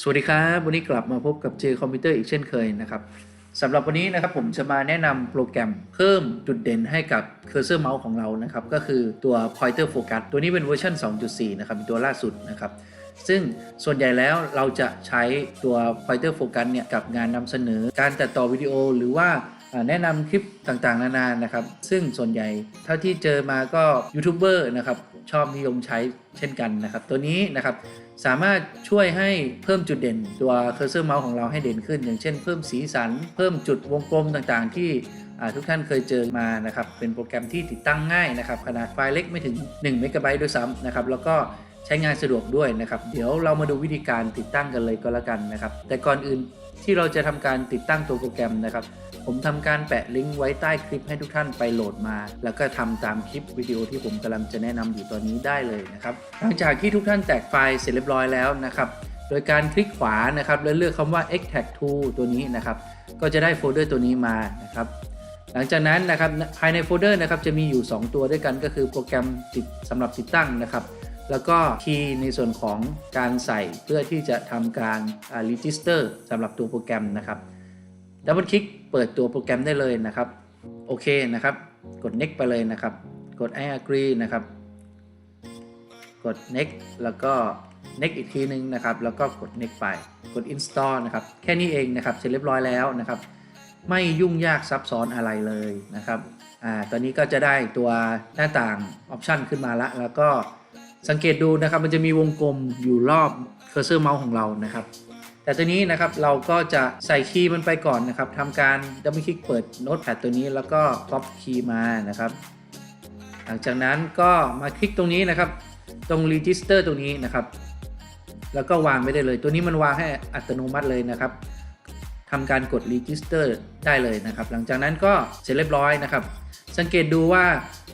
สวัสดีครับ วันนี้กลับมาพบกับ J Computer อีกเช่นเคยนะครับสำหรับวันนี้นะครับผมจะมาแนะนำโปรแกรมเพิ่มจุดเด่นให้กับ Cursor Mouse ของเรานะครับ ก็คือตัว Pointer Focus ตัวนี้เป็นเวอร์ชัน2.4 นะครับเป็นตัวล่าสุดนะครับ ซึ่งส่วนใหญ่แล้วเราจะใช้ตัว Pointer Focus เนี่ยกับงานนำเสนอ การตัดต่อวิดีโอหรือว่าอ่าแนะนำคลิปต่างๆ นานานะครับ ซึ่งส่วนใหญ่เท่าที่เจอมาก็ยูทูบเบอร์นะครับชอบนิยมใช้เช่นกันนะครับ ตัวนี้นะครับ สามารถช่วยให้เพิ่มจุดเด่นตัวเคอร์เซอร์เมาส์ของเราให้เด่นขึ้น อย่างเช่นเพิ่มสีสัน เพิ่มจุดวงกลมต่างๆ ที่ทุกท่านเคยเจอมานะครับ เป็นโปรแกรมที่ติดตั้งง่ายนะครับ ขนาดไฟล์เล็กไม่ถึง1เมกะไบต์ด้วยซ้ำนะครับ แล้วก็ ใช้งานสะดวกด้วยนะครับ เดี๋ยวเรามาดูวิธีการติดตั้งกันเลยก็แล้วกันนะครับ แต่ก่อนอื่นที่เราจะทำการติดตั้งตัวโปรแกรมนะครับ ผมทำการแปะลิงก์ไว้ใต้คลิปให้ทุกท่านไปโหลดมา แล้วก็ทำตามคลิปวิดีโอที่ผมกำลังจะแนะนำอยู่ตอนนี้ได้เลยนะครับ หลังจากที่ทุกท่านแตกไฟล์เสร็จเรียบร้อยแล้วนะครับโดยการคลิกขวานะครับแล้วเลือกคำว่า extract to ตัวนี้นะครับ ก็จะได้โฟลเดอร์ตัวนี้มานะครับ หลังจากนั้นนะครับภายในโฟลเดอร์นะครับจะมีอยู่ 2 ตัวด้วยกันก็คือโปรแกรมติดสำหรับติดตั้งนะครับ แล้วก็คีย์ในส่วนของการใส่เพื่อที่จะทำการอ่า register สำหรับตัวโปรแกรมนะครับดับเบิลคลิกเปิดตัวโปรแกรมได้เลยนะครับโอเคนะครับ กด next ไปเลยนะครับ กด I agree นะครับ กด next แล้วก็ next อีกทีนึงนะครับ แล้วก็กด next ไป กด install นะครับ แค่นี้เองนะครับ เสร็จเรียบร้อยแล้วนะครับ ไม่ยุ่งยากซับซ้อนอะไรเลยนะครับ อ่า ตอนนี้ก็จะได้ตัวหน้าต่างออปชันขึ้นมาละ แล้วก็ สังเกตดูนะครับมันจะมีวงกลมอยู่รอบเคอร์เซอร์เมาส์ของเรานะครับ แต่ตัวนี้นะครับเราก็จะใส่คีย์มันไปก่อนนะครับทำการดับเบิลคลิกเปิดโน้ตแพดตัวนี้แล้วก็ก๊อปคีย์มานะครับ หลังจากนั้นก็มาคลิกตรงนี้นะครับ ตรง register ตรงนี้นะครับ แล้วก็วางไว้ได้เลย ตัวนี้มันวางให้อัตโนมัติเลยนะครับทำการกด register ได้เลยนะครับ หลังจากนั้นก็เสร็จเรียบร้อยนะครับ สังเกตดูว่า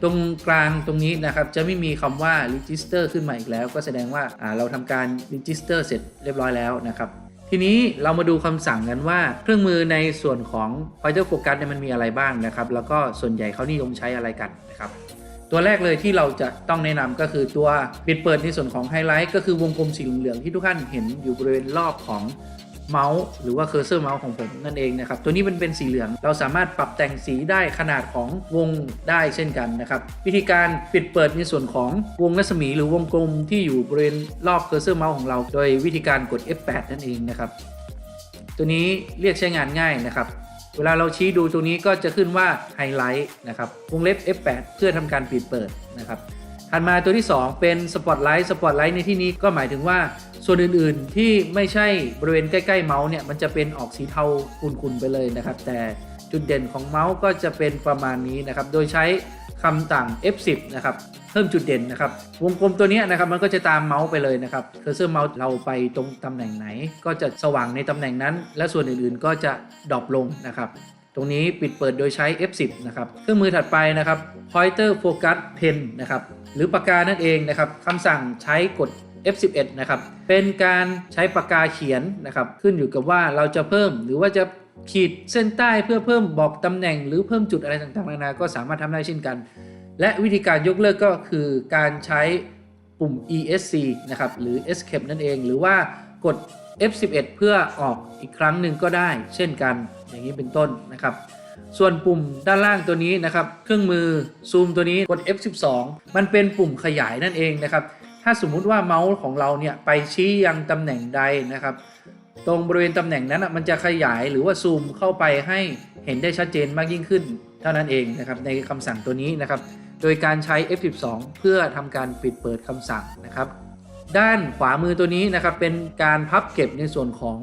ตรงกลางตรงนี้นะครับจะไม่มีคำว่า register ขึ้นมาอีกแล้ว ก็แสดงว่าเราทำการ register เสร็จเรียบร้อยแล้วนะครับทีนี้เรามาดูคำสั่งกันว่าเครื่องมือในส่วนของ Pointer Focus เนี่ยมันมีอะไรบ้างนะครับ แล้วก็ส่วนใหญ่เขานิยมใช้อะไรกันนะครับ ตัวแรกเลยที่เราจะต้องแนะนำก็คือตัวปิดเปิดในส่วนของไฮไลท์ก็คือวงกลมสีเหลืองที่ทุกท่านเห็นอยู่บริเวณรอบของ เมาส์หรือว่าเคอร์เซอร์เมาส์ของผมนั่นเองนะครับ ตัวนี้มันเป็นสีเหลือง เราสามารถปรับแต่งสีได้ขนาดของวงได้เช่นกันนะครับ วิธีการปิดเปิดในส่วนของวงรัศมีหรือวงกลมที่อยู่บริเวณรอบเคอร์เซอร์เมาส์ของเรา โดยวิธีการกด F8 นั่นเองนะครับ ตัวนี้เรียกใช้งานง่ายนะครับเวลาเราชี้ดูตรงนี้ก็จะขึ้นว่าไฮไลท์นะครับวงเล็บ F8 เพื่อทำการปิดเปิดนะครับถัดมาตัวที่ 2 เป็นสปอตไลท์สปอตไลท์ในที่นี้ก็หมายถึงว่า ส่วนอื่นๆที่ไม่ใช่บริเวณใกล้ๆเมาส์เนี่ยมันจะเป็นออกสีเทาขุ่นๆไปเลยนะครับ แต่จุดเด่นของเมาส์ก็จะเป็นประมาณนี้นะครับ โดยใช้คำต่าง F10 นะครับ เพิ่มจุดเด่นนะครับ วงกลมตัวนี้นะครับมันก็จะตามเมาส์ไปเลยนะครับ เคอร์เซอร์เมาส์เราไปตรงตำแหน่งไหน ก็จะสว่างในตำแหน่งนั้น และส่วนอื่นๆก็จะดรอปลงนะครับ ตรงนี้ปิดเปิดโดยใช้ F10 นะครับ เครื่องมือถัดไปนะครับ Pointer Focus Pen นะครับ หรือปากกานั่นเองนะครับคำสั่งใช้กด F11 นะครับ เป็นการใช้ปากกาเขียนนะครับ ขึ้นอยู่กับว่าเราจะเพิ่มหรือว่าจะขีดเส้นใต้เพื่อเพิ่มบอกตำแหน่ง หรือเพิ่มจุดอะไรต่างๆนานา ก็สามารถทำได้เช่นกัน และวิธีการยกเลิกก็คือการใช้ปุ่ม ESC นะครับ หรือ Escape นั่นเอง หรือว่ากด F11 เพื่อออกอีกครั้งหนึ่งก็ได้ เช่นกัน อย่างนี้เป็นต้นนะครับส่วนปุ่มด้านล่างตัวนี้นะครับ เครื่องมือซูมตัวนี้กด F12 มันเป็นปุ่มขยายนั่นเองนะครับ ถ้าสมมุติว่าเมาส์ของเราเนี่ยไปชี้ยังตำแหน่งใดนะครับ ตรงบริเวณตำแหน่งนั้นนะมันจะขยายหรือว่าซูมเข้าไปให้เห็นได้ชัดเจนมากยิ่งขึ้น เท่านั้นเองนะครับในคำสั่งตัวนี้นะครับ โดยการใช้ F12 เพื่อทำการปิดเปิดคำสั่งนะครับ ด้านขวามือตัวนี้นะครับเป็นการพับเก็บในส่วนของ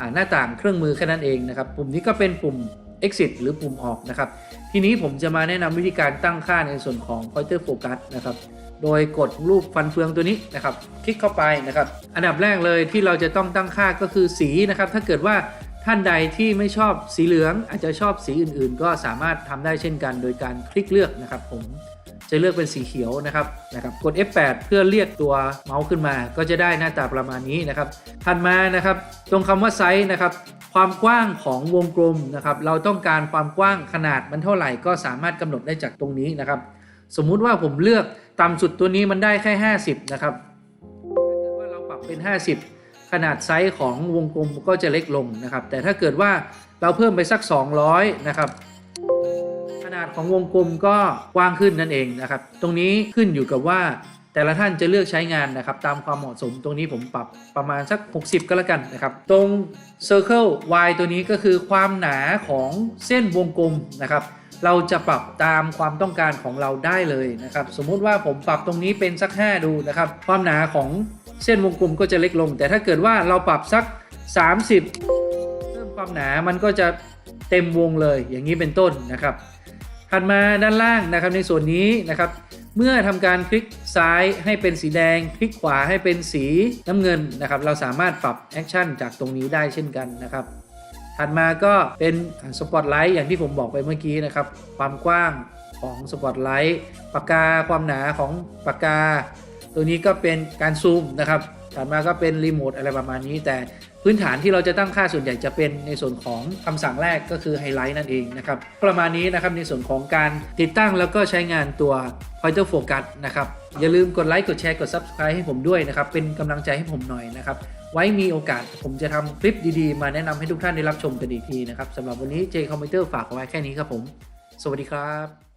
อหน้าต่างเครื่องมือแค่นั้นเองนะครับ ปุ่มนี้ก็เป็นปุ่ม exit หรือปุ่มออกนะครับ ทีนี้ผมจะมาแนะนำวิธีการตั้งค่าในส่วนของ pointer focus นะครับ โดยกดรูปฟันเฟืองตัวนี้นะครับ คลิกเข้าไปนะครับ อันดับแรกเลยที่เราจะต้องตั้งค่าก็คือสีนะครับ ถ้าเกิดว่าท่านใดที่ไม่ชอบสีเหลืองอาจจะชอบสีอื่นๆ ก็สามารถทำได้เช่นกัน โดยการคลิกเลือกนะครับผม จะเลือกเป็นสีเขียวนะครับนะครับกด F8 เพื่อเรียกตัวเมาส์ขึ้นมา ก็จะได้หน้าตาประมาณนี้นะครับถัดมานะครับ ตรงคำว่าไซส์นะครับความกว้างของวงกลมนะครับ เราต้องการความกว้างขนาดมันเท่าไหร่ก็สามารถกำหนดได้จากตรงนี้นะครับ สมมุติว่าผมเลือกต่ำสุดตัวนี้มันได้แค่ 50 นะครับถ้าเกิดว่าเราปรับเป็น 50 ขนาดไซส์ของวงกลมก็จะเล็กลงนะครับ แต่ถ้าเกิดว่าเราเพิ่มไปสัก 200 นะครับ ขนาดของวงกลมก็กว้างขึ้นนั่นเองนะครับ ตรงนี้ขึ้นอยู่กับว่าแต่ละท่านจะเลือกใช้งานนะครับ ตามความเหมาะสมตรงนี้ผมปรับประมาณสัก 60 ก็แล้วกันนะครับ ตรง Circle Y ตัวนี้ก็คือความหนาของเส้นวงกลมนะครับ เราจะปรับตามความต้องการของเราได้เลยนะครับ สมมุติว่าผมปรับตรงนี้เป็นสัก 5 ดูนะครับ ความหนาของเส้นวงกลมก็จะเล็กลง แต่ถ้าเกิดว่าเราปรับสัก 30 เพิ่มความหนามันก็จะเต็มวงเลยอย่างนี้เป็นต้นนะครับ ถัดมาด้านล่างนะครับในส่วนนี้นะครับเมื่อทำการคลิกซ้ายให้เป็นสีแดง คลิกขวาให้เป็นสีน้ำเงินนะครับเราสามารถปรับแอคชั่นจากตรงนี้ได้เช่นกันนะครับถัดมาก็เป็นสปอตไลท์อย่างที่ผมบอกไปเมื่อกี้นะครับความกว้างของสปอตไลท์ปากกาความหนาของปากกา ตัวนี้ก็เป็นการซูมนะครับ ถัดมาก็เป็นรีโมทอะไรประมาณนี้ แต่พื้นฐานที่เราจะตั้งค่าส่วนใหญ่จะเป็นในส่วนของคำสั่งแรกก็คือไฮไลท์นั่นเองนะครับประมาณนี้นะครับในส่วนของการติดตั้งแล้วก็ใช้งานตัว Pointer Focus นะครับอย่าลืมกดไลค์กดแชร์กด Subscribe ให้ผมด้วยนะครับเป็นกำลังใจให้ผมหน่อยนะครับไว้มีโอกาสผมจะทำคลิปดีๆ มาแนะนำให้ทุกท่านได้รับชมกันอีกทีนะครับสำหรับวันนี้ J Computer ฝากเอาไว้แค่นี้ครับผม สวัสดีครับ